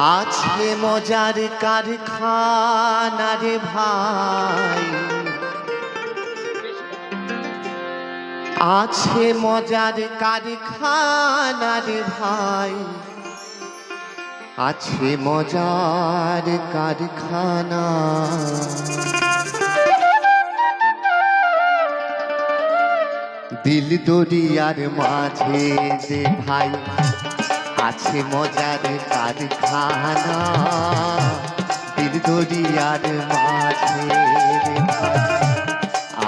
আছে মজার কারখানা রে ভাই। আছে মজার কারখানা রে ভাই। আছে মজার কারখানা। দিল দরিয়ার মাঝে যে ভাই। আছে মজার কারখানা। দরিয়ার মাঝে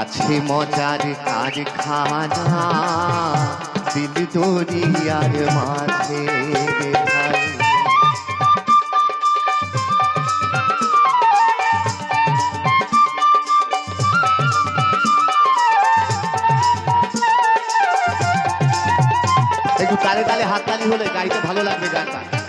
আছে মজার কারখানা। দিল দরিয়ার মাঝে একটু তালে হাত হাততালি হলে গাইতে ভালো লাগবে গানটা।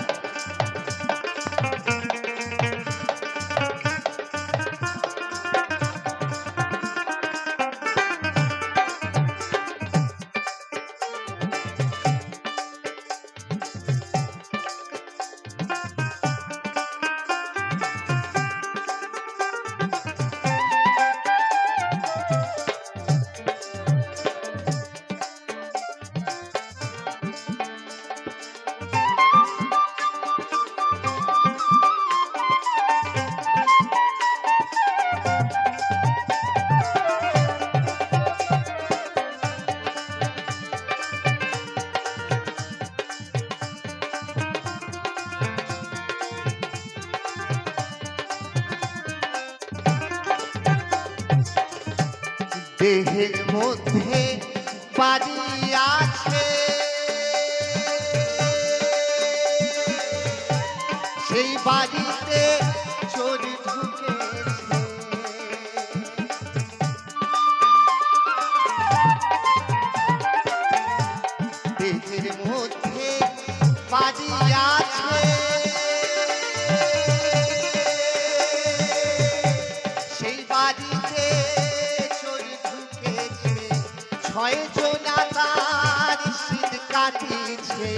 দেহের মধ্যে বাড়ি আছে। সেই বাড়িতে শীত কাটিয়েছে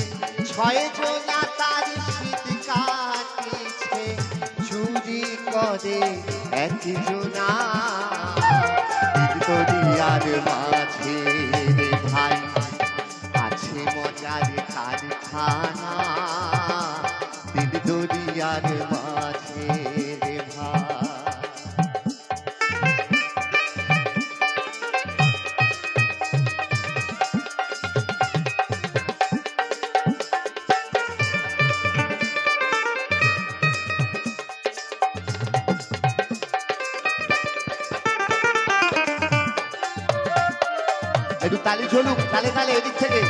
ছয় জনা তার শীত কাটিছে চুরি করে এক জোনা দরিয়ার মাঝে একটু তালি চলুক তালে তালে এদিক থেকে।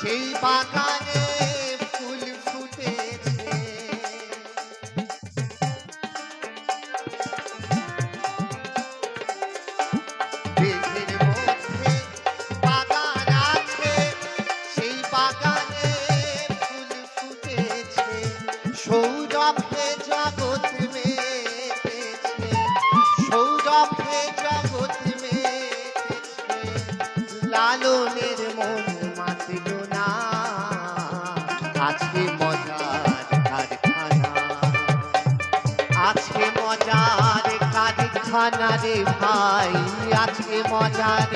সেই বাগানে আজকে মজার কারখানা। আজকে মজার কারখানা রে ভাই, আজকে মজার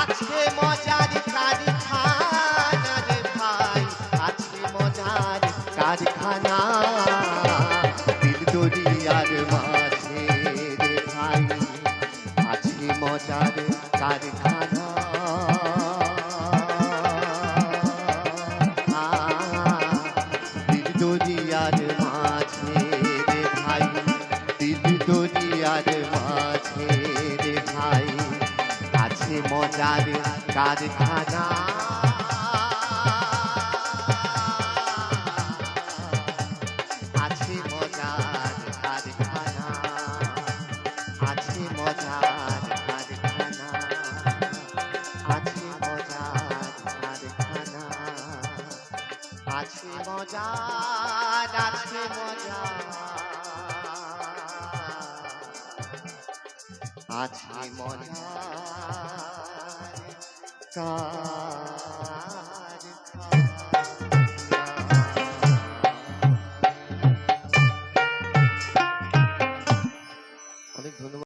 আজকে মজার কারখানা রে ভাই, আজকে মজার কারখানা। দিল দরিয়ার মাঝে রে ভাই, আজকে মজার কারখানা। মজার কারখানা আছে মজার কারখানা আছে মজার কারখানা আছে মজার কারখানা আছে মজা আছে মজা আছে মজা time.